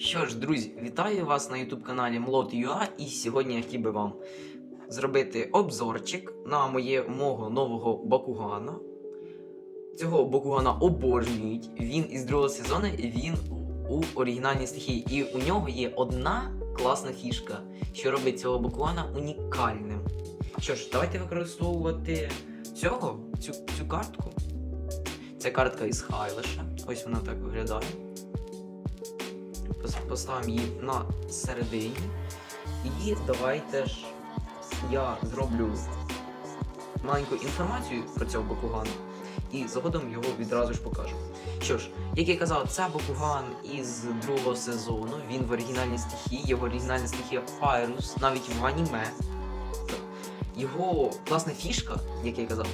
Що ж, друзі, вітаю вас на YouTube каналі Млот.ua і сьогодні я хотів би вам зробити обзорчик на моє мого нового Бакугана. Цього Бакугана обожнюють. Він із другого сезону, він у оригінальній стихії. І у нього є одна класна фішка, що робить цього Бакугана унікальним. Що ж, давайте використовувати цього, цю, цю картку. Це картка із Хайлеша. Ось вона так виглядає. Пос- Поставимо її на середині. І давайте ж я зроблю маленьку інформацію про цього Бакугана і згодом його відразу ж покажу. Що ж, як я казав, це Бакуган із другого сезону. Він в оригінальній стихії, його оригінальна стихія Пайрус, навіть в аніме. Його класна фішка, як я казав,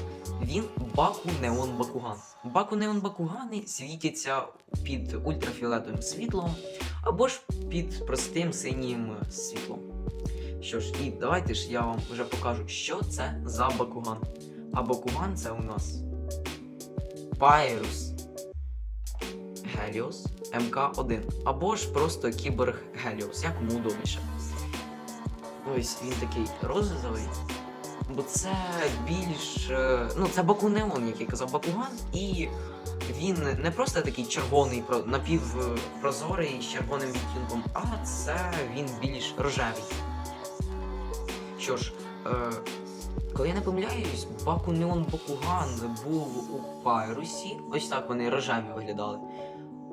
він Баку Неон Бакуган. Баку Неон Бакугани світяться під ультрафіолетовим світлом або ж під простим синім світлом. Що ж, і давайте ж я вам вже покажу, що це за Бакуган. А Бакуган це у нас Пайрус Геліос МК1. Або ж просто Кіборг Геліос, як кому удобніше. Ось він такий розовий. Бо це більш. е, Ну, це Бакунеон, як я казав, Бакуган, і він не просто такий червоний, напівпрозорий з червоним відтінком, а це він більш рожевий. Що ж, е, коли я не помиляюсь, Бакунеон Бакуган був у Пайрусі, ось так вони рожеві виглядали.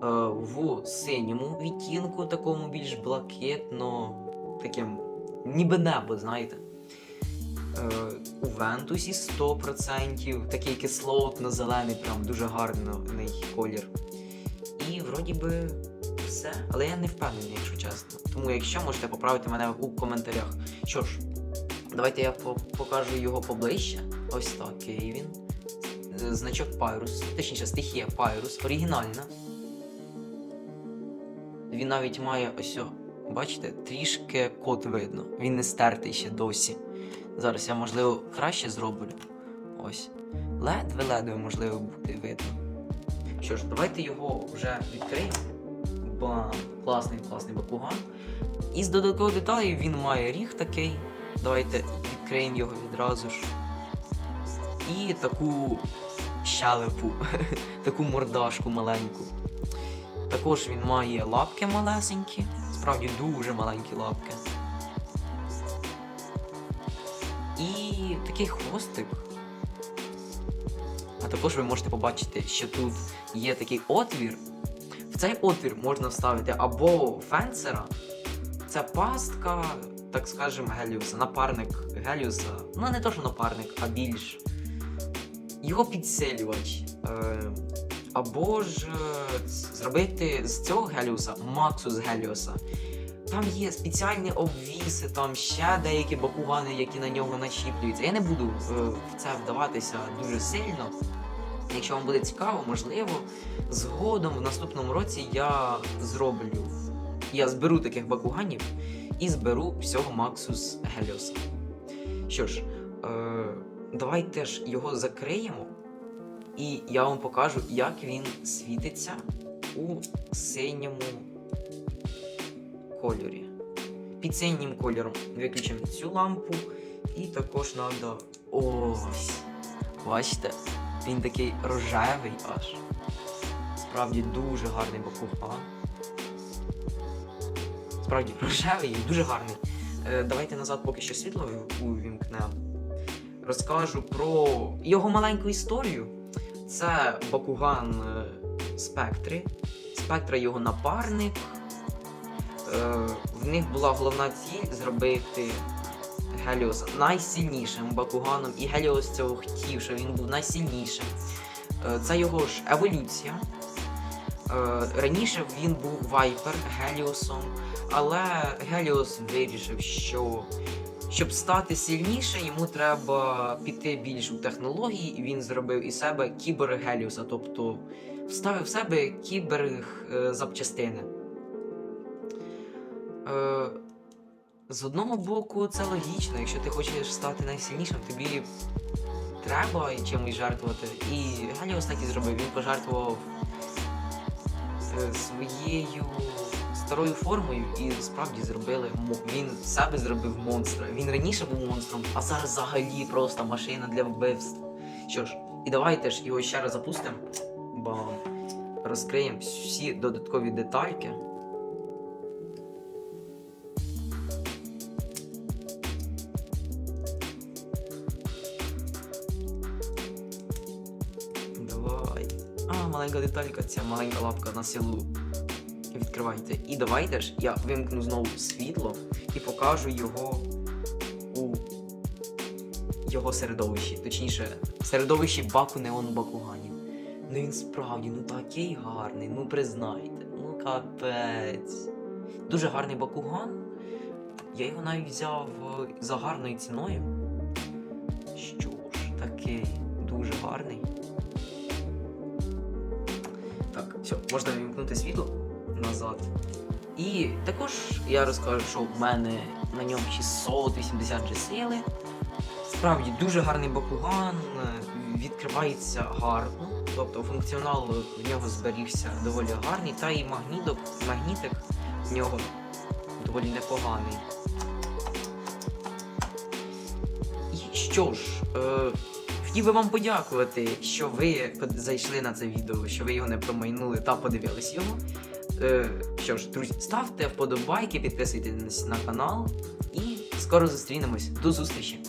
Е, в синьому відтінку, такому більш блакитно, таким, ніби небо, знаєте. У Вентусі 100%, такий кислотно-зелений, прям дуже гарний колір. І вроді би все, але я не впевнений, якщо чесно. Тому якщо можете поправити мене у коментарях. Що ж, давайте я по- покажу його поближче. Ось такий він. Е, Значок Пайрус, точніше, стихія Пайрус, оригінальна. Він навіть має ось, бачите, трішки код видно. Він не стертий ще досі. Зараз я, можливо, краще зроблю. Ось. Ледве-ледве, можливо, буде видно. Що ж, давайте його вже відкриємо. Бам! Класний, класний бакуган. Із додаткових деталей він має ріг такий. Давайте відкриємо його відразу ж. І таку щелепу, таку мордашку маленьку. Також він має лапки малесенькі, справді дуже маленькі лапки. І такий хвостик. А також ви можете побачити, що тут є такий отвір. В цей отвір можна вставити або фенсера, це пастка, так скажемо, Геліуса, напарник Геліуса. Ну, не то, що напарник, а більш його підсилювач. Е, або ж е, зробити з цього Геліуса Максус Геліуса. Там є спеціальні обвіси, там ще деякі бакугани, які на нього начіплюються. Я не буду е, в це вдаватися дуже сильно. Якщо вам буде цікаво, можливо, згодом в наступному році я зроблю. Я зберу таких бакуганів і зберу всього Максус Геліоса. Що ж, е, давайте ж його закриємо, і я вам покажу, як він світиться у синьому кольорі. Під синім кольором виключимо цю лампу і також треба ось. Бачите, він такий рожевий аж. Справді дуже гарний бакуган. Справді рожевий і дуже гарний. Е, давайте назад поки що світло увімкнемо. Розкажу про його маленьку історію. Це Бакуган е, Спектри. Спектра його напарник. Е, в них була головна ціль зробити Геліоса найсильнішим Бакуганом, і Геліос цього хотів, що він був найсильнішим. Е, це його ж еволюція. Е, раніше він був Вайпер Геліосом, але Геліос вирішив, що щоб стати сильніше, йому треба піти більш у технології, і він зробив із себе кібер Геліоса, тобто вставив в себе кіберг запчастини. Е, з одного боку, це логічно, якщо ти хочеш стати найсильнішим, тобі треба чимось жертвувати. І Геліос так і зробив. Він пожертвував е, своєю старою формою і справді зробили він себе зробив монстра. Він раніше був монстром, а зараз взагалі просто машина для вбивств. Що ж, і давайте ж його ще раз запустимо. Бам. Розкриємо всі додаткові детальки. А, маленька деталька, ця маленька лапка на силу. Відкривайте. І давайте ж я вимкну знову світло і покажу його у його середовищі. Точніше, середовищі баку неону Бакуганів. Ну він справді, ну такий гарний, ну признайте, ну капець. Дуже гарний Бакуган. Я його навіть взяв е, за гарною ціною. Що ж, такий дуже гарний. Все, можна вимкнути світло назад. І також я розкажу, що в мене на ньому 680 сили. Справді дуже гарний Бакуган, відкривається гарно, тобто функціонал в нього зберігся доволі гарний, та і магніток, магнітик в нього доволі непоганий. І що ж, е, хотів би вам подякувати, що ви зайшли на це відео, що ви його не промайнули та подивились його. Е, що ж, друзі, ставте вподобайки, підписуйтесь на канал і скоро зустрінемось. До зустрічі!